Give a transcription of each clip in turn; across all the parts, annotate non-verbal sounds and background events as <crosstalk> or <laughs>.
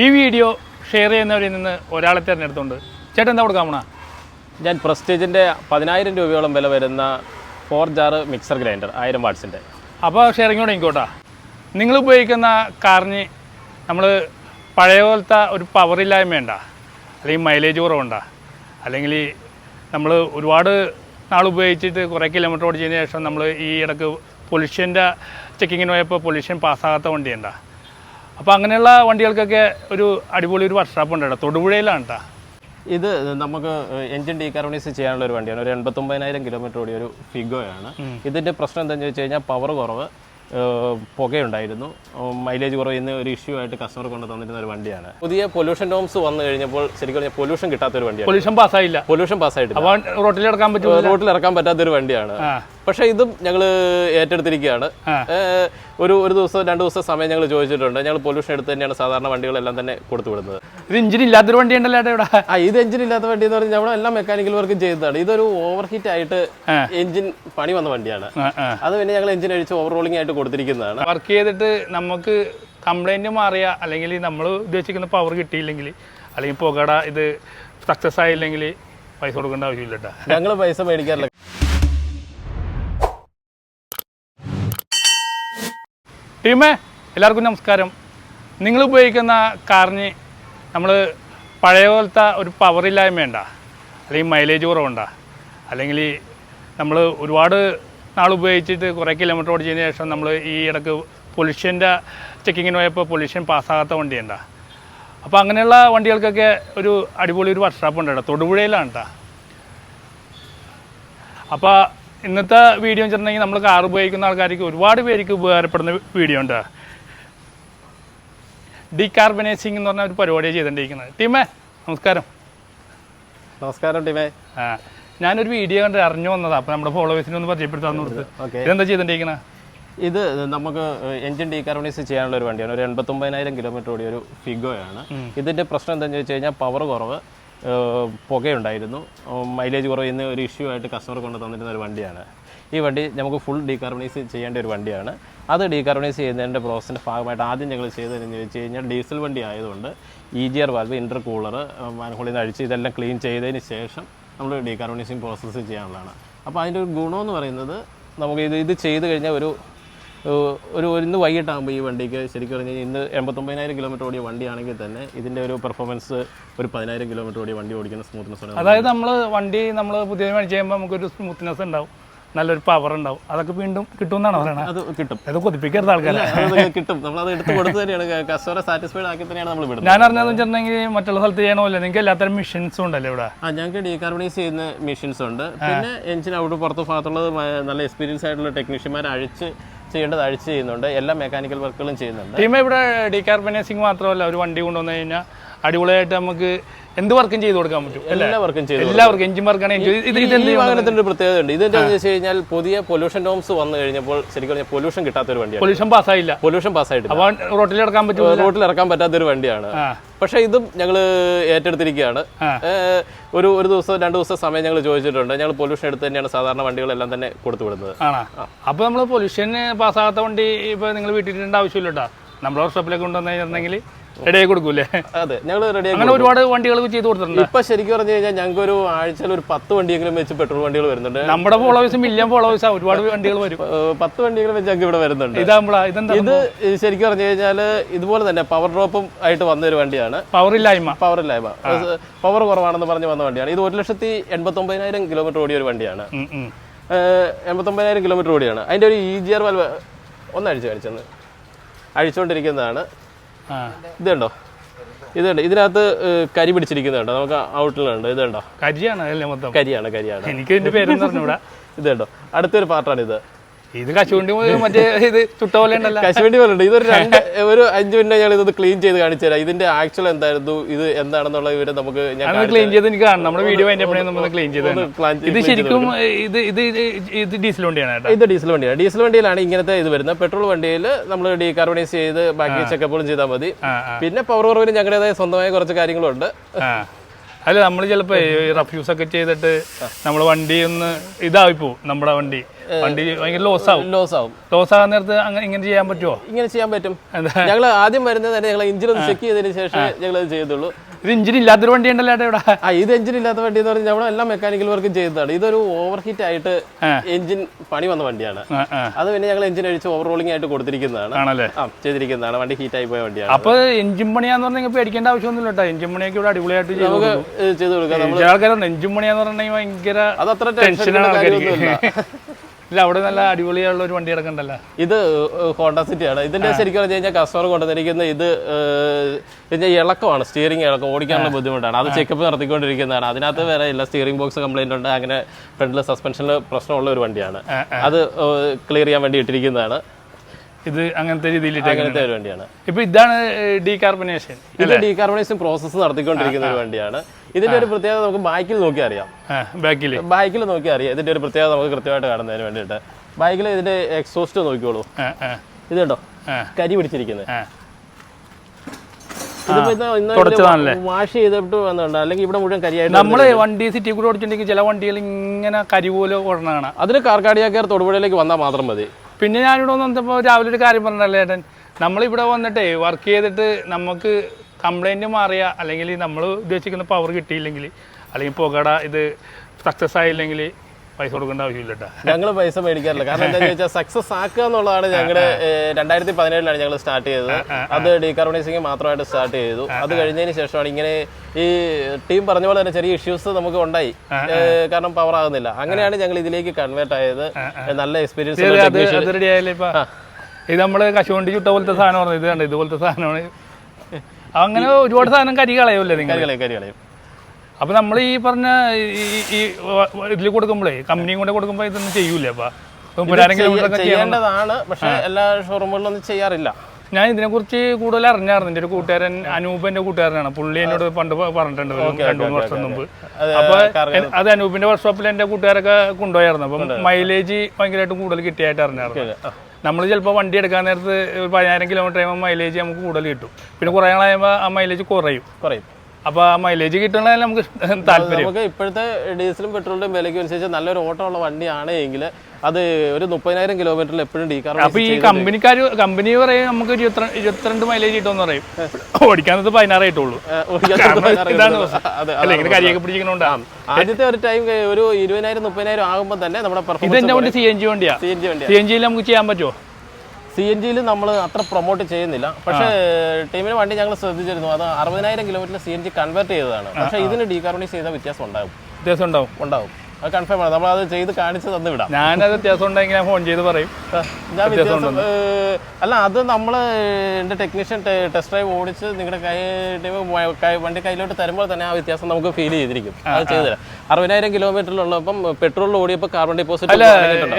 ഈ video share ചെയ്യുന്നവരിൽ നിന്ന് ഒരാളെ തിരഞ്ഞെടുത്തുണ്ട് ചേട്ടൻ എന്താ കൊടുക്കാമണ ഞാൻ പ്രസ്റ്റേജിന്റെ പതിനായിരം രൂപയോളം വില വരുന്ന ഫോർ ജാർ മിക്സർ ഗ്രൈൻഡർ ആയിരം വാട്ട്സിന്റെ അപ്പോൾ ഷെയറിങ്ങോടെ എനിക്കോട്ടാ നിങ്ങൾ ഉപയോഗിക്കുന്ന കാറിന് നമ്മൾ പഴയ പോലത്തെ ഒരു പവറില്ലായ്മ ഉണ്ട. അല്ലെങ്കിൽ മൈലേജ് കുറവുണ്ട. അല്ലെങ്കിൽ നമ്മൾ ഒരുപാട് നാൾ ഉപയോഗിച്ചിട്ട് കുറേ കിലോമീറ്റർ ഓടിച്ചതിന് ശേഷം നമ്മൾ ഈ ഇടയ്ക്ക് പൊല്യൂഷന്റെ ചെക്കിങ്ങിന് പോയപ്പോൾ പൊല്യൂഷൻ പാസ്സാകാത്ത വണ്ടിയുണ്ട. അപ്പോൾ അങ്ങനെയുള്ള വണ്ടികൾക്കൊക്കെ ഒരു അടിപൊളി ഒരു വർക്ക്ഷോപ്പ് ഉണ്ട് കേട്ടോ. തൊടുപുഴയിലാണ് കേട്ടോ ഇത് നമുക്ക് എഞ്ചിൻ ഡീകാർബണൈസ് ചെയ്യാനുള്ള ഒരു വണ്ടിയാണ്. ഒരു എൺപത്തൊമ്പതിനായിരം കിലോമീറ്റർ ഓടിയ ഒരു ഫിഗോയാണ് ഇതിന്റെ പ്രശ്നം എന്താണെന്ന് ചോദിച്ചു കഴിഞ്ഞാൽ പവർ കുറവ് പുകയുണ്ടായിരുന്നു. മൈലേജ് കുറവ് ഇന്ന് ഒരു ഇഷ്യൂ ആയിട്ട് കസ്റ്റമർ കൊണ്ട് തന്നിരുന്ന ഒരു വണ്ടിയാണ്. പുതിയ പൊല്യൂഷൻ നോംസ് വന്നു കഴിഞ്ഞപ്പോൾ ശരിക്കും പറഞ്ഞാൽ പൊല്യൂഷൻ കിട്ടാത്ത ഒരു വണ്ടിയാണ്. പൊല്യൂഷൻ പാസ്സായില്ല പൊല്യൂഷൻ പാസ്സായിട്ടില്ല റോട്ടിൽ ഇറക്കാൻ പറ്റുമോ റോട്ടിൽ ഇറക്കാൻ പറ്റാത്ത ഒരു വണ്ടിയാണ്. പക്ഷേ ഇതും ഞങ്ങൾ ഏറ്റെടുത്തിരിക്കുകയാണ്. ഒരു ഒരു ദിവസം രണ്ട് ദിവസം സമയം ഞങ്ങൾ ചോദിച്ചിട്ടുണ്ട്. ഞങ്ങൾ പൊല്യൂഷൻ എടുത്ത് തന്നെയാണ് സാധാരണ വണ്ടികളെല്ലാം തന്നെ കൊടുത്തു വിടുന്നത്. ഇത് എഞ്ചിൻ ഇല്ലാത്തൊരു വണ്ടി ഉണ്ടല്ലോ ഇവിടെ. ആ ഇത് എഞ്ചിൻ ഇല്ലാത്ത വണ്ടി എന്ന് പറഞ്ഞാൽ നമ്മൾ എല്ലാ മെക്കാനിക്കൽ വർക്കും ചെയ്യുന്നതാണ്. ഇതൊരു ഓവർ ഹീറ്റ് ആയിട്ട് എഞ്ചിൻ പണി വന്ന വണ്ടിയാണ്. അത് പിന്നെ ഞങ്ങൾ എഞ്ചിൻ അഴിച്ച് ഓവർ റോളിംഗ് ആയിട്ട് കൊടുത്തിരിക്കുന്നതാണ്. വർക്ക് ചെയ്തിട്ട് നമുക്ക് കംപ്ലൈന്റ് മാറിയ അല്ലെങ്കിൽ നമ്മൾ ഉദ്ദേശിക്കുന്ന പവർ കിട്ടിയില്ലെങ്കിൽ അല്ലെങ്കിൽ പുകട ഇത് സക്സസ് ആയില്ലെങ്കിൽ പൈസ കൊടുക്കേണ്ട ആവശ്യമില്ല കേട്ടോ ഞങ്ങൾ പൈസ മേടിക്കാറില്ല. ടീമേ എല്ലാവർക്കും നമസ്കാരം. നിങ്ങൾ ഉപയോഗിക്കുന്ന കാറിന് നമ്മൾ പഴയ പോലത്തെ ഒരു പവറില്ലായ്മ ഉണ്ട അല്ലെങ്കിൽ മൈലേജ് കുറവുണ്ട? അല്ലെങ്കിൽ നമ്മൾ ഒരുപാട് നാൾ ഉപയോഗിച്ചിട്ട് കുറേ കിലോമീറ്റർ ഓടിച്ചതിന് ശേഷം നമ്മൾ ഈ ഇടയ്ക്ക് പൊല്യൂഷന്റെ ചെക്കിങ്ങിന് പോയപ്പോൾ പൊല്യൂഷൻ പാസ്സാകാത്ത വണ്ടിയുണ്ട? അപ്പോൾ അങ്ങനെയുള്ള വണ്ടികൾക്കൊക്കെ ഒരു അടിപൊളി ഒരു വർക്ക്ഷോപ്പ് ഉണ്ട് കേട്ടോ തൊടുപുഴയിലാണ് കേട്ടോ അപ്പോൾ ഇന്നത്തെ വീഡിയോ എന്ന് വെച്ചിട്ടുണ്ടെങ്കിൽ നമ്മൾ കാർ ഉപയോഗിക്കുന്ന ആൾക്കാർക്ക് ഒരുപാട് പേർക്ക് ഉപകാരപ്പെടുന്ന വീഡിയോ ഉണ്ട്. ഡീകാർബനൈസിങ് എന്ന് പറഞ്ഞ ഒരു പരിപാടിയാണ് ചെയ്തുകൊണ്ടിരിക്കുന്നത് ടീമേ നമസ്കാരം. നമസ്കാരം ടീമേ. ആ ഞാനൊരു വീഡിയോ കണ്ട് അറിഞ്ഞു വന്നതാണ് അപ്പോൾ നമ്മുടെ ഫോളോവേഴ്സിനെ ഒന്ന് പരിചയപ്പെടുത്താൻ കൊടുത്ത്. ഇതെന്താ ചെയ്തുകൊണ്ടിരിക്കുന്നത് ഇത് നമുക്ക് എഞ്ചിൻ ഡീകാർബണൈസ് ചെയ്യാനുള്ള ഒരു വണ്ടിയാണ്. ഒരു എൺപത്തൊമ്പതിനായിരം കിലോമീറ്റർ ഓടിയ ഒരു ഫിഗോയാണ്. ഇതിന്റെ പ്രശ്നം എന്താണെന്ന് ചോദിച്ചു കഴിഞ്ഞാൽ പവർ കുറവ്. പുകയുണ്ടായിരുന്നു. മൈലേജ് കുറയുന്ന ഒരു ഇഷ്യൂ ആയിട്ട് കസ്റ്റമർ കൊണ്ട് തന്നിരുന്ന ഒരു വണ്ടിയാണ്. ഈ വണ്ടി നമുക്ക് ഫുൾ ഡീകാർബണൈസ് ചെയ്യേണ്ട ഒരു വണ്ടിയാണ്. അത് ഡീകാർബണൈസ് ചെയ്യുന്നതിന്റെ പ്രോസസ്സിന്റെ ഭാഗമായിട്ട് ആദ്യം ഞങ്ങൾ ചെയ്തതെന്ന് ചോദിച്ചു കഴിഞ്ഞാൽ ഡീസൽ വണ്ടി ആയതുകൊണ്ട് E G R valve intercooler മാനഹോളിൽ നിന്ന് അഴിച്ച് ഇതെല്ലാം ക്ലീൻ ചെയ്തതിന് ശേഷം നമ്മൾ ഡീകാർബണൈസിങ് പ്രോസസ്സ് ചെയ്യാനുള്ളതാണ് അപ്പോൾ അതിന്റെ ഒരു ഗുണമെന്ന് പറയുന്നത് നമുക്ക് ഇത് ഇത് ചെയ്ത് കഴിഞ്ഞാൽ ഒരു ഒരു ഒരു ഇന്ന് വൈകിട്ടാകുമ്പോൾ ഈ വണ്ടിക്ക് ശരിക്കും പറഞ്ഞു കഴിഞ്ഞാൽ ഇന്ന് എൺപത്തൊമ്പതിനായിരം കിലോമീറ്റർ ഓടിയ വണ്ടിയാണെങ്കിൽ തന്നെ ഇതിന്റെ ഒരു പെർഫോമൻസ് ഒരു പതിനായിരം കിലോമീറ്റർ ഓടിയ വണ്ടി ഓടിക്കുന്ന സ്മൂത്ത്നെസ് അതായത് നമ്മൾ വണ്ടി നമ്മൾ പുതിയ മേടിച്ച് കഴിയുമ്പോൾ നമുക്കൊരു സ്മൂത്ത്നെസ് ഉണ്ടാവും. നല്ലൊരു പവർ ഉണ്ടാവും. അതൊക്കെ വീണ്ടും കിട്ടുമെന്നാണ് പറയുന്നത് അത് കിട്ടും. അത് കൊതിപ്പിക്കരുത് ആൾക്കാരെ. കിട്ടും. നമ്മൾ നമ്മളത് എടുത്ത് കൊടുത്ത് തന്നെയാണ് കസ്റ്റമറെ സാറ്റിസ്ഫൈഡ് ആക്കി തന്നെയാണ് നമ്മൾ വിടുന്നത്. ഞാൻ അറിഞ്ഞതെന്ന് വെച്ചിട്ടുണ്ടെങ്കിൽ മറ്റുള്ള സ്ഥലത്ത് ചെയ്യണമല്ലോ നിങ്ങൾക്ക് എല്ലാത്തരം മെഷീൻസും ഉണ്ടല്ലോ ഇവിടെ. ആ ഞങ്ങൾക്ക് ഡീകാർബണൈസ് ചെയ്യുന്ന മെഷീൻസ് ഉണ്ട്. പിന്നെ എഞ്ചിൻ അവിടെ പുറത്ത് ഭാഗത്തുള്ളത് നല്ല എക്സ്പീരിയൻസ് ആയിട്ടുള്ള ടെക്നീഷ്യന്മാർ അഴിച്ച് ചെയ്യേണ്ടത് അഴിച്ച് ചെയ്യുന്നുണ്ട്. എല്ലാ മെക്കാനിക്കൽ വർക്കുകളും ചെയ്യുന്നുണ്ട്. ടീം ഇവിടെ ഡീകാർബനൈസിങ് മാത്രമല്ല ഒരു വണ്ടി കൊണ്ടുവന്നു കഴിഞ്ഞാൽ അടിപൊളിയായിട്ട് നമുക്ക് എന്ത് വർക്കും ചെയ്ത് കൊടുക്കാൻ പറ്റും എല്ലാ വർക്കും ചെയ്തു എല്ലാവർക്കും എഞ്ചിൻ വർക്കാണ് ഇത് ഇത് ഈ- ഈ വാഹനത്തിന്റെ ഒരു പ്രത്യേകത ഉണ്ട്. ഇത് എന്താണെന്ന് വെച്ച് കഴിഞ്ഞാൽ പുതിയ പൊല്യൂഷൻ നോംസ് വന്നു കഴിഞ്ഞപ്പോൾ ശരിക്കും പറഞ്ഞാൽ പൊല്യൂഷൻ കിട്ടാത്ത ഒരു വണ്ടിയാണ് പൊല്യൂഷൻ പാസ്സായില്ല പൊല്യൂഷൻ പാസ്സായിട്ട് അപ്പോൾ റോട്ടിൽ ഇറക്കാൻ പറ്റും റോട്ടിൽ ഇറക്കാൻ പറ്റാത്ത ഒരു വണ്ടിയാണ് പക്ഷെ ഇതും ഞങ്ങൾ ഏറ്റെടുത്തിരിക്കുകയാണ്. ഒരു ഒരു ദിവസം രണ്ട് ദിവസം സമയം ഞങ്ങൾ ചോദിച്ചിട്ടുണ്ട്. ഞങ്ങൾ പൊല്യൂഷൻ എടുത്ത് തന്നെയാണ് സാധാരണ വണ്ടികളെല്ലാം തന്നെ കൊടുത്തു വിടുന്നത്. അപ്പോൾ നമ്മൾ പൊല്യൂഷൻ പാസ്സാകാത്ത വണ്ടി ഇപ്പോൾ നിങ്ങൾ വീട്ടിൽ ഇടേണ്ട ആവശ്യമില്ല കേട്ടോ. നമ്മൾ വർക്ക്ഷോപ്പിലേക്ക് കൊണ്ടുവന്നു കഴിഞ്ഞിട്ടുണ്ടെങ്കിൽ റെഡി കൊടുക്കൂലേ അതെ ഞങ്ങൾ റെഡിയാക്കി അങ്ങനെ ഒരുപാട് വണ്ടികൾ ചെയ്ത് കൊടുത്തിട്ടുണ്ട്. ഇപ്പൊ ശരിക്കും പറഞ്ഞു കഴിഞ്ഞാൽ ഞങ്ങൾക്ക് ഒരു ആഴ്ചയിൽ ഒരു പത്ത് വണ്ടിയെങ്കിലും വെച്ച് പെട്രോൾ വണ്ടികൾ വരുന്നുണ്ട്. നമ്മുടെ ഫോളോവേഴ്സ് മില്യൺ ഫോളോവേഴ്സാ ഒരുപാട് വണ്ടികൾ വരും. പത്ത് വണ്ടിയെങ്കിലും വെച്ച് ഞങ്ങൾക്ക് ഇവിടെ വരുന്നുണ്ട്. ഇതാകുമ്പോഴാ ഇതെന്താ ഇത് ശരിക്കും പറഞ്ഞു കഴിഞ്ഞാൽ ഇതുപോലെ തന്നെ പവർ ഡ്രോപ്പും ആയിട്ട് വന്ന ഒരു വണ്ടിയാണ്. പവർ ഇല്ലായ്മ. പവർ ഇല്ലായ്മ. പവർ കുറവാണെന്ന് പറഞ്ഞ് വന്ന വണ്ടിയാണ്. ഇത് ഒരു ലക്ഷത്തി എൺപത്തൊമ്പതിനായിരം കിലോമീറ്റർ ഓടിയ ഒരു വണ്ടിയാണ്. എൺപത്തൊമ്പതിനായിരം കിലോമീറ്റർ ഓടിയാണ്. അതിന്റെ ഒരു ഇ ജി ആർ വാൽവ് ഒന്ന് അഴിച്ചു കാണിച്ചെന്ന്. അഴിച്ചുകൊണ്ടിരിക്കുന്നതാണ് ഇത് കണ്ടോ ഇത് കണ്ടോ ഇതിനകത്ത് കരി പിടിച്ചിരിക്കുന്നുണ്ടോ നമുക്ക് ഔട്ടിലുണ്ട്. ഇത് കണ്ടോ കരിയാണ് അല്ലേ മൊത്തം? കരിയാണ് കരിയാണ്. എനിക്ക് ഇതിന്റെ പേരൊന്നും അറിഞ്ഞൂടാ. <laughs> ഇത് കണ്ടോ അടുത്തൊരു പാർട്ടാണ് ഇത് ഇത് കശുവണ്ടി മറ്റേ ഇത് ചുട്ട പോലെ ഉണ്ടല്ലോ. കശുവണ്ടി ഉണ്ട്. ഇതൊരു രണ്ട് <laughs> ഒരു അഞ്ച് മിനിറ്റ് ഞങ്ങൾ ഇതൊന്ന് ക്ലീൻ ചെയ്ത് കാണിച്ചു തരാം. ഇതിന്റെ ആക്ച്വൽ എന്തായിരുന്നു? ഇത് എന്താണെന്നുള്ള വിവരം നമുക്ക് ഞാൻ ക്ലീൻ ചെയ്ത് എനിക്ക് കാണണം. നമ്മുടെ വീഡിയോ അതിന്റെ നമ്മൾ ക്ലീൻ ചെയ്ത് ഇത് ശരിക്കും ഇത് ഇത് ഇത് ഡീസൽ വണ്ടിയാണ് ഇത് ഡീസൽ വണ്ടിയാണ്. ഡീസൽ വണ്ടിയിലാണ് ഇങ്ങനത്തെ ഇത് വരുന്നത്. പെട്രോൾ വണ്ടിയിൽ നമ്മൾ ഡീകാർബണൈസ് ചെയ്ത് ബാക്കി ചെക്കപ്പുകളും ചെയ്താൽ മതി. പിന്നെ പവർ കുറവിന് ഞങ്ങളുടേതായ സ്വന്തമായ കുറച്ച് കാര്യങ്ങളുണ്ട്. അല്ല നമ്മൾ ചിലപ്പോ റഫ്യൂസ് ഒക്കെ ചെയ്തിട്ട് നമ്മൾ വണ്ടി ഒന്ന് ഇതായി പോവും നമ്മുടെ വണ്ടി. വണ്ടി ഭയങ്കര ലോസ് ആവും ലോസ് ആവും ലോസ് ആകാൻ നേരത്ത് അങ്ങനെ ഇങ്ങനെ ചെയ്യാൻ പറ്റുമോ ഇങ്ങനെ ചെയ്യാൻ പറ്റും. ഞങ്ങൾ ആദ്യം വരുന്നത് തന്നെ ഞങ്ങൾ എഞ്ചിൻ ഒന്ന് ചെക്ക് ചെയ്തതിന് ശേഷം ഞങ്ങൾ ചെയ്തുള്ളൂ. ഇത് എഞ്ചിൻ ഇല്ലാത്തൊരു വണ്ടി ഉണ്ടല്ലോ ഇവിടെ. ആ ഇത് എഞ്ചിൻ ഇല്ലാത്ത വണ്ടി എന്ന് പറഞ്ഞാൽ നമ്മൾ എല്ലാം മെക്കാനിക്കൽ വർക്കും ചെയ്തതാണ് ഇതൊരു ഓവർ ഹീറ്റ് ആയിട്ട് എഞ്ചിൻ പണി വന്ന വണ്ടിയാണ്. അത് പിന്നെ ഞങ്ങൾ എഞ്ചിൻ അഴിച്ച് ഓവർ റോളിംഗ് ആയിട്ട് കൊടുത്തിരിക്കുന്നതാണ്. ആണല്ലേ? ആ ചെയ്തിരിക്കുന്നതാണ്. വണ്ടി ഹീറ്റ് ആയി പോയ വണ്ടിയാണ്. അപ്പൊ എഞ്ചിൻ പണിയാന്ന് പറഞ്ഞാൽ പേടിക്കേണ്ട ആവശ്യമൊന്നുമില്ല കേട്ടോ. എഞ്ചിൻ പണിയൊക്കെ ഇവിടെ അടിപൊളിയായിട്ട് ചെയ്തു നമുക്ക് ചെയ്ത് കൊടുക്കാം. ആൾക്കാരുണ്ട് എഞ്ചിൻ പണിയാന്ന് പറഞ്ഞാൽ ഭയങ്കര അത് അത്ര ടെൻഷനാണ് ഇല്ല അവിടെ നല്ല അടിപൊളിയുള്ള ഒരു വണ്ടി കിടക്കണ്ടല്ലോ? ഇത് ഹോണ്ട സിറ്റി ആണ് ഇതിന്റെ ശരിക്കും പറഞ്ഞു കഴിഞ്ഞാൽ കസ്റ്റമർ കൊണ്ടുവന്നിരിക്കുന്ന ഇത് ഇളക്കമാണ് സ്റ്റിയറിംഗ് ഇളക്കം ഓടിക്കാനുള്ള ബുദ്ധിമുട്ടാണ്. അത് ചെക്കപ്പ് നടത്തിക്കൊണ്ടിരിക്കുന്നതാണ്. അതിനകത്ത് വേറെ ഇല്ല സ്റ്റിയറിംഗ് ബോക്സ് കംപ്ലൈന്റ് ഉണ്ട് അങ്ങനെ ഫ്രണ്ടിൽ സസ്പെൻഷനിൽ പ്രശ്നമുള്ള ഒരു വണ്ടിയാണ്. അത് ക്ലിയർ ചെയ്യാൻ വേണ്ടി ഇട്ടിരിക്കുന്നതാണ്. ഇത് അങ്ങനത്തെ രീതിയിൽ അങ്ങനത്തെ ഒരു വണ്ടിയാണ്. ഇപ്പൊ ഇതാണ് ഡീകാർബണേഷൻ ഇത് ഡീകാർബണൈസേഷൻ പ്രോസസ്സ് നടത്തിക്കൊണ്ടിരിക്കുന്ന ഒരു വണ്ടിയാണ്. ഇതിന്റെ ഒരു പ്രത്യേകത നമുക്ക് ബൈക്കിൽ നോക്കി അറിയാം. ബാക്കിൽ ബൈക്കിൽ നോക്കി അറിയാം. ഇതിന്റെ ഒരു പ്രത്യേകത നമുക്ക് കൃത്യമായിട്ട് കാണുന്നതിന് വേണ്ടിയിട്ട്. ബൈക്കിൽ ഇതിന്റെ എക്സോസ്റ്റ് നോക്കിയോളൂ ഇത് കണ്ടോ? കരി പിടിച്ചിരിക്കുന്നത്? വാഷ് ചെയ്തിട്ട് വന്നിട്ടുണ്ട്. അല്ലെങ്കിൽ ഇവിടെ മുഴുവൻ കരിയായിട്ട് നമ്മൾ വണ്ടി സിറ്റി കൂടെ ഓടിച്ചിട്ടുണ്ടെങ്കിൽ ചില വണ്ടികൾ ഇങ്ങനെ കരി പോലെ ഓടണ കാണാം. അതിന് കാർക്കാടിയാക്കാർ തൊടുപുഴയിലേക്ക് വന്നാൽ മാത്രം മതി. പിന്നെ ഞാനിവിടെ വന്നപ്പോൾ രാവിലെ ഒരു കാര്യം പറഞ്ഞല്ലേ ഏട്ടൻ? നമ്മളിവിടെ വന്നിട്ട് വർക്ക് ചെയ്തിട്ട് നമുക്ക് കംപ്ലൈന്റ് മാറിയ അല്ലെങ്കിൽ നമ്മൾ ഉദ്ദേശിക്കുന്ന പവർ കിട്ടിയില്ലെങ്കിൽ അല്ലെങ്കിൽ പുകട ഇത് സക്സസ് ആയില്ലെങ്കിൽ പൈസ കൊടുക്കേണ്ട ആവശ്യമില്ല കേട്ടോ ഞങ്ങൾ പൈസ മേടിക്കാറില്ല. കാരണം എന്താ ചോദിച്ചാൽ സക്സസ് ആക്കുക എന്നുള്ളതാണ് ഞങ്ങളുടെ രണ്ടായിരത്തി പതിനേഴിലാണ് ഞങ്ങൾ സ്റ്റാർട്ട് ചെയ്തത്. അത് ഡീകാർബണൈസിങ് മാത്രമായിട്ട് സ്റ്റാർട്ട് ചെയ്തു. അത് കഴിഞ്ഞതിന് ശേഷമാണ് ഇങ്ങനെ ഈ ടീം പറഞ്ഞ പോലെ തന്നെ ചെറിയ ഇഷ്യൂസ് നമുക്ക് ഉണ്ടായി. കാരണം പവർ ആകുന്നില്ല. അങ്ങനെയാണ് ഞങ്ങൾ ഇതിലേക്ക് കൺവേർട്ട് ആയത്. നല്ല എക്സ്പീരിയൻസ് ഇത് നമ്മൾ കശുവണ്ടി ചുട്ട പോലത്തെ സാധനം ഇത് കണ്ട? ഇതുപോലത്തെ സാധനമാണ്. <laughs> അങ്ങനെ ഒരുപാട് സാധനം കരി കളയൂല്ലേ നിങ്ങൾ കരികളയും കരികളയും. അപ്പൊ നമ്മൾ ഈ പറഞ്ഞ ഈ- ഇതിൽ കൊടുക്കുമ്പോഴേ കമ്പനിയും കൂടെ കൊടുക്കുമ്പോൾ ഇതൊന്നും ചെയ്യൂലേ അപ്പം? ചെയ്യേണ്ടതാണ് പക്ഷേ എല്ലാ ഷോറൂമുകളിലൊന്നും ചെയ്യാറില്ല. ഞാൻ ഇതിനെക്കുറിച്ച് കൂടുതൽ അറിഞ്ഞായിരുന്നു. എന്റെ ഒരു കൂട്ടുകാരൻ അനൂപ് എന്റെ കൂട്ടുകാരനാണ്. പുള്ളി എന്നോട് പണ്ട് പറഞ്ഞിട്ടുണ്ട് രണ്ടു മൂന്ന് വർഷം മുമ്പ്. അപ്പൊ അത് അനൂപിന്റെ വർക്ക്ഷോപ്പിൽ എന്റെ കൂട്ടുകാരൊക്കെ കൊണ്ടുപോയായിരുന്നു. അപ്പം മൈലേജ് ഭയങ്കരമായിട്ടും കൂടുതൽ കിട്ടിയായിട്ട് അറിഞ്ഞായിരുന്നു. നമ്മൾ ചിലപ്പോൾ വണ്ടി എടുക്കാൻ നേരത്ത് ഒരു പതിനായിരം കിലോമീറ്റർ ആയുമ്പോൾ മൈലേജ് നമുക്ക് കൂടുതൽ കിട്ടും. പിന്നെ കുറേ നാളാകുമ്പോൾ ആ മൈലേജ് കുറയും. കുറയും. അപ്പോൾ ആ മൈലേജ് കിട്ടണേ നമുക്ക് താല്പര്യം. നമുക്ക് ഇപ്പോഴത്തെ ഡീസലും പെട്രോളിന്റെയും വിലയ്ക്ക് അനുസരിച്ച് നല്ലൊരു ഓട്ടമുള്ള വണ്ടിയാണ് എങ്കിൽ അത് ഒരു മുപ്പതിനായിരം കിലോമീറ്ററിൽ എപ്പോഴും അപ്പൊ അപ്പോൾ ഈ കമ്പനിക്കാർ കമ്പനി പറയും നമുക്ക് ഇരുപത്തിരണ്ട് ഇരുപത്തിരണ്ട് മൈലേജ് കിട്ടുമെന്ന് പറയും. ഓടിക്കാനത് പതിനാറ് കിട്ടുള്ളൂ ആദ്യത്തെ ഒരു ടൈം ഒരു ഇരുപതിനായിരം മുപ്പതിനായിരം ആകുമ്പോൾ തന്നെ നമ്മുടെ ഇത് വണ്ടി സി എൻ ജി വണ്ടിയാണ് സി എൻ ജി വണ്ടി സി എൻ ജിയിൽ നമുക്ക് ചെയ്യാൻ പറ്റുമോ സി എൻ ജിയിൽ നമ്മൾ അത്ര പ്രൊമോട്ട് ചെയ്യുന്നില്ല. പക്ഷേ ടീമിന് വണ്ടി ഞങ്ങൾ ശ്രദ്ധിച്ചിരുന്നു. അത് അറുപതിനായിരം kilometre C N G convert ചെയ്തതാണ്. പക്ഷെ ഇതിന് ഡീകാർബണൈസ് ചെയ്ത വ്യത്യാസം ഉണ്ടാകും. വ്യത്യാസം ഉണ്ടാവും. ഉണ്ടാവും. അത് കൺഫേം ആണ്. നമ്മൾ അത് ചെയ്ത് കാണിച്ച് തന്നു വിടാം ഞാനത് വ്യത്യാസം ഉണ്ടെങ്കിൽ ഞാൻ ഫോൺ ചെയ്ത് പറയും. ഞാൻ വ്യത്യാസം അല്ല അത് നമ്മൾ എന്റെ ടെക്നീഷ്യൻ ടെസ്റ്റ് ഡ്രൈവ് ഓടിച്ച് നിങ്ങളുടെ കൈ വണ്ടി കയ്യിലോട്ട് തരുമ്പോൾ തന്നെ ആ വ്യത്യാസം നമുക്ക് ഫീൽ ചെയ്തിരിക്കും. അത് ചെയ്തുതരാം അറുപതിനായിരം കിലോമീറ്ററിലുള്ളപ്പം പെട്രോളിൽ ഓടിയപ്പോൾ കാർബൺ ഡിപ്പോസിറ്റ് അല്ല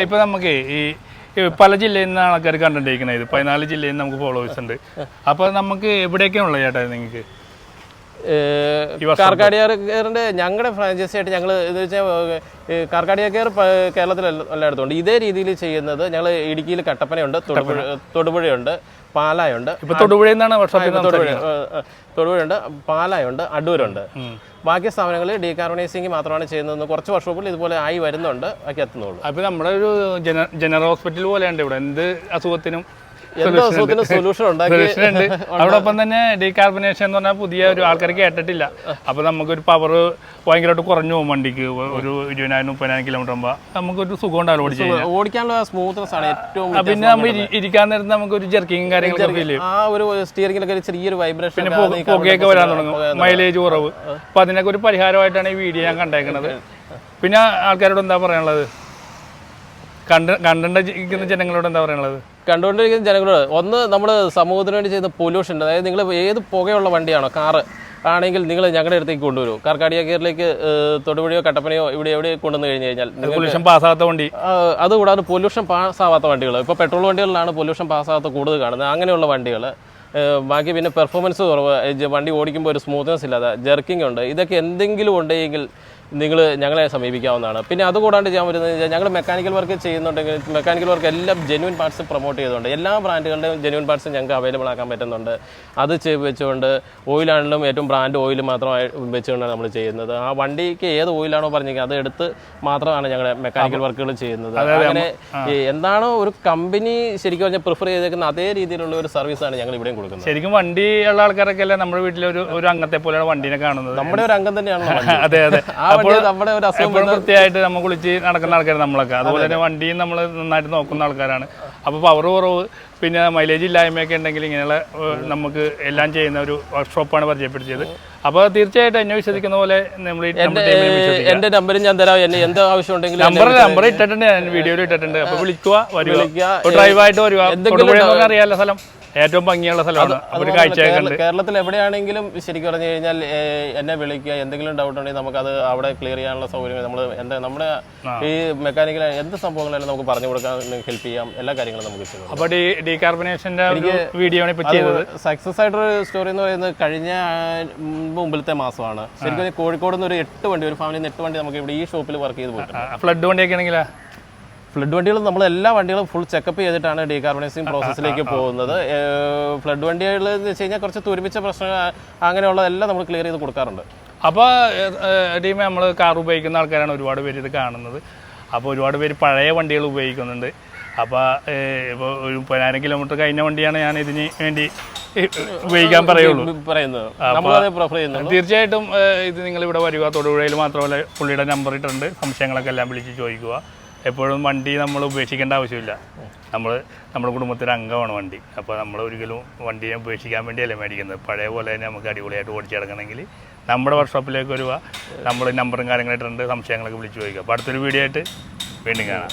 ഇപ്പൊ നമുക്ക് ഈ പല ജില്ലയിൽ നിന്ന് ആൾക്കാർ കണ്ടിരിക്കുന്നത് പതിനാല് ജില്ലയിൽ നിന്ന് നമുക്ക് ഫോളോവേഴ്സ് ഉണ്ട്. അപ്പൊ നമുക്ക് എവിടെയൊക്കെയാണ് ഉള്ളത് ചേട്ടാ നിങ്ങൾക്ക് കാർക്കാടിയാറിന്റെ ഞങ്ങളുടെ ഫ്രാഞ്ചൈസി ആയിട്ട് ഞങ്ങൾ എന്ന് വെച്ചാൽ കാർക്കാടിയ കെയർ കേരളത്തിൽ എല്ലായിടത്തുണ്ട്. ഇതേ രീതിയിൽ ചെയ്യുന്നത് ഞങ്ങൾ ഇടുക്കിയിൽ കട്ടപ്പനയുണ്ട് തൊടുപുഴ തൊടുപുഴയുണ്ട് പാലായുണ്ട് ഇപ്പൊ തൊടുപുഴയിൽ നിന്നാണ് വർഷോപ്പിൽ തൊടുപുഴ ഏഹ്, ഏഹ്, തൊടുപുഴയുണ്ട് പാലായുണ്ട് അടൂരുണ്ട്. ബാക്കി സ്ഥാപനങ്ങളിൽ ഡീകാർബണൈസിങ് മാത്രമാണ് ചെയ്യുന്നത് കുറച്ച് വർഷോപ്പിൽ ഇതുപോലെ ആയി വരുന്നുണ്ട് ബാക്കി എത്തുന്നുള്ളൂ. അപ്പൊ നമ്മുടെ ഒരു ജനറൽ ഹോസ്പിറ്റൽ പോലെയുണ്ട് ഇവിടെ. എന്ത് അസുഖത്തിനും സൊല്യൂഷൻ ഉണ്ട്. അതോടൊപ്പം <laughs> തന്നെ ഡീകാർബണേഷൻ എന്ന് പറഞ്ഞാൽ പുതിയ ഒരു ആൾക്കാർ കേട്ടിട്ടില്ല. അപ്പൊ നമുക്കൊരു പവർ ഭയങ്കരമായിട്ട് കുറഞ്ഞു പോകും വണ്ടിക്ക്. ഒരു ഇരുപതിനായിരം മുപ്പതിനായിരം കിലോമീറ്റർ ആകുമ്പോൾ നമുക്കൊരു സുഖം ഉണ്ടാവില്ല ഓടിച്ച് ഓടിക്കാനുള്ള സ്മൂത്ത്നെസ് ആണ് ഏറ്റവും പിന്നെ നമ്മൾ ഇരിക്കാൻ നേരത്ത് നമുക്ക് ഒരു ജർക്കിങ്ങും കാര്യങ്ങളൊക്കെ ആ ഒരു സ്റ്റിയറിംഗിലൊക്കെ ചെറിയൊരു വൈബ്രേഷൻ പിന്നെ പുക- പുകയൊക്കെ വരാൻ തുടങ്ങും. മൈലേജ് കുറവ്. അപ്പൊ അതിനൊക്കെ ഒരു പരിഹാരമായിട്ടാണ് ഈ വീഡിയോ ഞാൻ കണ്ടേക്കുന്നത് പിന്നെ ആൾക്കാരോട് എന്താ പറയാനുള്ളത്? കണ്ട് കണ്ടിരിക്കുന്ന ജനങ്ങളോട് എന്താ പറയാനുള്ളത്? കണ്ടുകൊണ്ടിരിക്കുന്ന ജനങ്ങളോട് ഒന്ന് നമ്മൾ സമൂഹത്തിന് വേണ്ടി ചെയ്യുന്ന പൊല്യൂഷൻ അതായത് നിങ്ങൾ ഏത് പുകയുള്ള വണ്ടിയാണോ കാറ് ആണെങ്കിൽ നിങ്ങൾ ഞങ്ങളുടെ അടുത്തേക്ക് കൊണ്ടുവരൂ. കാർക്കാടിയ കെയറിലേക്ക് തൊടുപുഴയോ കട്ടപ്പനയോ ഇവിടെ എവിടെ കൊണ്ടുവന്ന് കഴിഞ്ഞ് കഴിഞ്ഞാൽ പൊല്യൂഷൻ പാസ്സാകാത്ത വണ്ടി. അതുകൂടാതെ പൊല്യൂഷൻ പാസ്സാവാത്ത വണ്ടികൾ ഇപ്പോൾ പെട്രോൾ വണ്ടികളിലാണ് പൊല്യൂഷൻ പാസ്സാകാത്ത കൂടുതൽ കാണുന്നത്. അങ്ങനെയുള്ള വണ്ടികൾ ബാക്കി പിന്നെ പെർഫോമൻസ് കുറവ് വണ്ടി ഓടിക്കുമ്പോൾ ഒരു സ്മൂത്ത്നെസ് ഇല്ലാതെ ജെർക്കിംഗ് ഉണ്ട്. ഇതൊക്കെ എന്തെങ്കിലും ഉണ്ടെങ്കിൽ നിങ്ങൾ ഞങ്ങളെ സമീപിക്കാവുന്നതാണ്. പിന്നെ അതുകൂടാണ്ട് ചെയ്യാൻ പറ്റുന്നത് ഞങ്ങൾ മെക്കാനിക്കൽ വർക്ക് ചെയ്യുന്നുണ്ടെങ്കിൽ മെക്കാനിക്കൽ വർക്ക് എല്ലാം ജെന്യൂൻ പാർട്സ് പ്രൊമോട്ട് ചെയ്തുകൊണ്ട് എല്ലാ ബ്രാൻഡുകളുടെയും ജെന്യൂൻ പാർട്സ് ഞങ്ങൾക്ക് അവൈലബിൾ ആക്കാൻ പറ്റുന്നുണ്ട്. അത് വെച്ചുകൊണ്ട് ഓയിലാണെങ്കിലും ഏറ്റവും ബ്രാൻഡ് ഓയിൽ മാത്രമായി വെച്ചുകൊണ്ടാണ് നമ്മൾ ചെയ്യുന്നത്. ആ വണ്ടിക്ക് ഏത് ഓയിലാണോ പറഞ്ഞെങ്കിൽ അത് എടുത്ത് മാത്രമാണ് ഞങ്ങൾ മെക്കാനിക്കൽ വർക്കുകൾ ചെയ്യുന്നത്. അങ്ങനെ എന്താണോ ഒരു കമ്പനി ശരിക്കും പറഞ്ഞാൽ പ്രിഫർ ചെയ്തേക്കുന്ന അതേ രീതിയിലുള്ള ഒരു സർവീസാണ് ഞങ്ങൾ ഇവിടെയും കൊടുക്കുന്നത്. ശരിക്കും വണ്ടി ഉള്ള ആൾക്കാരൊക്കെ അല്ലേ നമ്മുടെ വീട്ടിലെ ഒരു ഒരു അംഗത്തെ പോലെയാണ് വണ്ടിനെ കാണുന്നത്. നമ്മുടെ ഒരു അംഗം തന്നെയാണ് <laughs> അതെ അതെ. ആ നമ്മുടെ ഒരു അസുഖം വൃത്തിയായിട്ട് നമ്മൾ കുളിച്ച് നടക്കുന്ന ആൾക്കാർ നമ്മളൊക്കെ. അതുപോലെ തന്നെ വണ്ടിയും നമ്മൾ നന്നായിട്ട് നോക്കുന്ന ആൾക്കാരാണ്. അപ്പോൾ പവർ കുറവ് പിന്നെ മൈലേജ് ഇല്ലായ്മയൊക്കെ ഉണ്ടെങ്കിൽ ഇങ്ങനെയുള്ള നമുക്ക് എല്ലാം ചെയ്യുന്ന ഒരു വർക്ക്ഷോപ്പാണ് പരിചയപ്പെടുത്തിയത്. അപ്പോൾ തീർച്ചയായിട്ടും എന്നെ വിശ്വസിക്കുന്ന പോലെ നമ്മൾ എന്റെ നമ്പരും ഞാൻ തരാം. എന്നെ എന്ത് ആവശ്യം ഉണ്ടെങ്കിലും നമ്പർ നമ്പർ ഇട്ടിട്ടുണ്ട് ഞാൻ വീഡിയോയിൽ ഇട്ടിട്ടുണ്ട്. അപ്പോൾ വിളിക്കുക വരിക. ഡ്രൈവായിട്ട് വരിക. എന്തെങ്കിലും അറിയാമല്ലോ സ്ഥലം. ഏറ്റവും ഭംഗിയുള്ള സ്ഥലമാണ്. കേരളത്തിൽ എവിടെയാണെങ്കിലും ശരിക്കും പറഞ്ഞു കഴിഞ്ഞാൽ എന്നെ വിളിക്കുക എന്തെങ്കിലും ഡൗട്ട് ഉണ്ടെങ്കിൽ നമുക്ക് അത് അവിടെ ക്ലിയർ ചെയ്യാനുള്ള സൗകര്യം നമ്മൾ എന്താ നമ്മുടെ ഈ മെക്കാനിക്കൽ എന്ത് സംഭവങ്ങളായാലും നമുക്ക് പറഞ്ഞു കൊടുക്കാൻ ഹെൽപ്പ് ചെയ്യാം. എല്ലാ കാര്യങ്ങളും നമുക്ക് ചെയ്യാം അപ്പോൾ ഡി ഡീകാർബണേഷന്റെ വീഡിയോ സക്സസ് ആയിട്ടൊരു സ്റ്റോറി എന്ന് പറയുന്നത് കഴിഞ്ഞ മുമ്പിലത്തെ മാസമാണ്. ശരിക്കും കോഴിക്കോട് നിന്ന് ഒരു എട്ട് വണ്ടി ഒരു ഫാമിലി എട്ട് വണ്ടി നമുക്ക് ഇവിടെ ഈ ഷോപ്പിൽ വർക്ക് ചെയ്ത് പോയിട്ടുണ്ട്. ഫ്ലഡ് വണ്ടിയൊക്കെ ആണെങ്കിലാ? ഫ്ലഡ് വണ്ടികൾ നമ്മൾ എല്ലാ വണ്ടികളും ഫുൾ ചെക്കപ്പ് ചെയ്തിട്ടാണ് ഡീകാർബണൈസിങ് പ്രോസസ്സിലേക്ക് പോകുന്നത്. ഫ്ലഡ് വണ്ടികൾ എന്ന് വെച്ച് കഴിഞ്ഞാൽ കുറച്ച് തുരുമിച്ച പ്രശ്നങ്ങൾ അങ്ങനെയുള്ളതെല്ലാം നമ്മൾ ക്ലിയർ ചെയ്ത് കൊടുക്കാറുണ്ട്. അപ്പോൾ ടീമെ നമ്മൾ കാർ ഉപയോഗിക്കുന്ന ആൾക്കാരാണ് ഒരുപാട് പേര് ഇത് കാണുന്നത്. അപ്പോൾ ഒരുപാട് പേര് പഴയ വണ്ടികൾ ഉപയോഗിക്കുന്നുണ്ട്. അപ്പോൾ ഇപ്പോൾ ഒരു പതിനായിരം കിലോമീറ്റർ കഴിഞ്ഞ വണ്ടിയാണ് ഞാൻ ഇതിന് വേണ്ടി ഉപയോഗിക്കാൻ പറയുള്ളൂ. പറയുന്നത്. തീർച്ചയായിട്ടും ഇത് നിങ്ങൾ ഇവിടെ വരിക. തൊടുപുഴയിൽ മാത്രമല്ല പുള്ളിയുടെ നമ്പർ ഇട്ടിട്ടുണ്ട്. സംശയങ്ങളൊക്കെ എല്ലാം വിളിച്ച് ചോദിക്കുക. എപ്പോഴും വണ്ടി നമ്മൾ ഉപേക്ഷിക്കേണ്ട ആവശ്യമില്ല. നമ്മൾ നമ്മുടെ കുടുംബത്തിൽ അംഗമാണ് വണ്ടി. അപ്പോൾ നമ്മൾ ഒരിക്കലും വണ്ടിയെ ഉപേക്ഷിക്കാൻ വേണ്ടിയല്ലേ മേടിക്കുന്നത്. പഴയ പോലെ തന്നെ നമുക്ക് അടിപൊളിയായിട്ട് ഓടിച്ചു കിടക്കണമെങ്കിൽ നമ്മുടെ വർക്ക്ഷോപ്പിലേക്ക് വരിക. നമ്മൾ നമ്പറും കാര്യങ്ങളായിട്ടുണ്ട് സംശയങ്ങളൊക്കെ വിളിച്ച് ചോദിക്കുക. അപ്പോൾ അടുത്തൊരു വീഡിയോ ആയിട്ട് വീണ്ടും കാണാം.